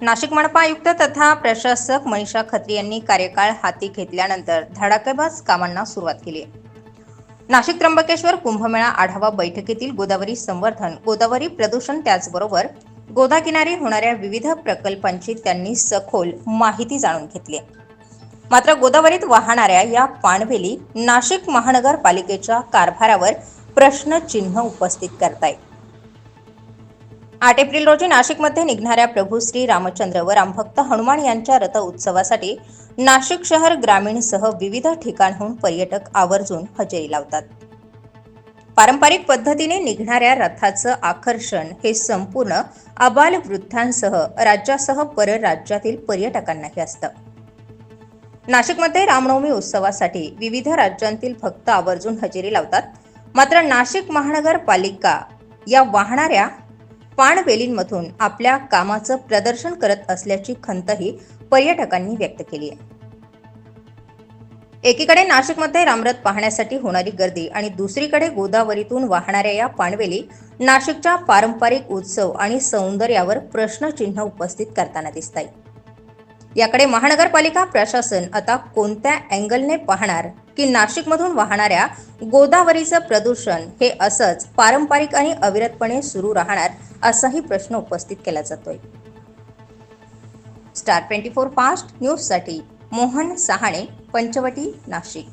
नाशिक मनपा आयुक्त तथा प्रशासक मनीषा खत्री यांनी कार्यकाळ हाती घेतल्यानंतर धडाकेबाज कामांना सुरुवात केली. नाशिक त्र्यंबकेश्वर कुंभमेळा आढावा बैठकीतील गोदावरी संवर्धन गोदावरी प्रदूषण त्याचबरोबर गोदा किनारी होणाऱ्या विविध प्रकल्पांची त्यांनी सखोल माहिती जाणून घेतली. मात्र गोदावरीत वाहणाऱ्या या पाणवेली नाशिक महानगरपालिकेच्या कारभारावर प्रश्नचिन्ह उपस्थित करतायत. आठ एप्रिल रोजी नाशिकमध्ये निघणाऱ्या प्रभू श्री रामचंद्र व रामभक्त हनुमान यांच्या रथ उत्सवासाठी नाशिक शहर ग्रामीणसह विविध ठिकाणहून पर्यटक आवर्जून हजेरी लावतात. पारंपरिक पद्धतीने निघणाऱ्या रथाचं आकर्षण हे संपूर्ण अबाल वृद्धांसह राज्यासह परराज्यातील पर्यटकांनाही असतं. नाशिकमध्ये रामनवमी उत्सवासाठी विविध राज्यांतील भक्त आवर्जून हजेरी लावतात. मात्र नाशिक महानगरपालिका या वाहणाऱ्या पाणवेलींमधून आपल्या कामाचं प्रदर्शन करत असल्याची खंतही पर्यटकांनी व्यक्त केली आहे. एकीकडे नाशिकमध्ये रामरथ पाहण्यासाठी होणारी गर्दी आणि दुसरीकडे गोदावरीतून वाहणाऱ्या या पाणवेली नाशिकच्या पारंपरिक उत्सव आणि सौंदर्यावर प्रश्नचिन्ह उपस्थित करताना दिसत आहे याकडे महानगरपालिका प्रशासन आता कोणत्या अँगलने पाहणार की नाशिकमधून वाहणाऱ्या गोदावरीचं प्रदूषण हे असंच पारंपरिक आणि अविरतपणे सुरू राहणार असाही प्रश्न उपस्थित केला जातोय. स्टार ट्वेंटी फोर फास्ट न्यूजसाठी मोहन सहाणे पंचवटी नाशिक.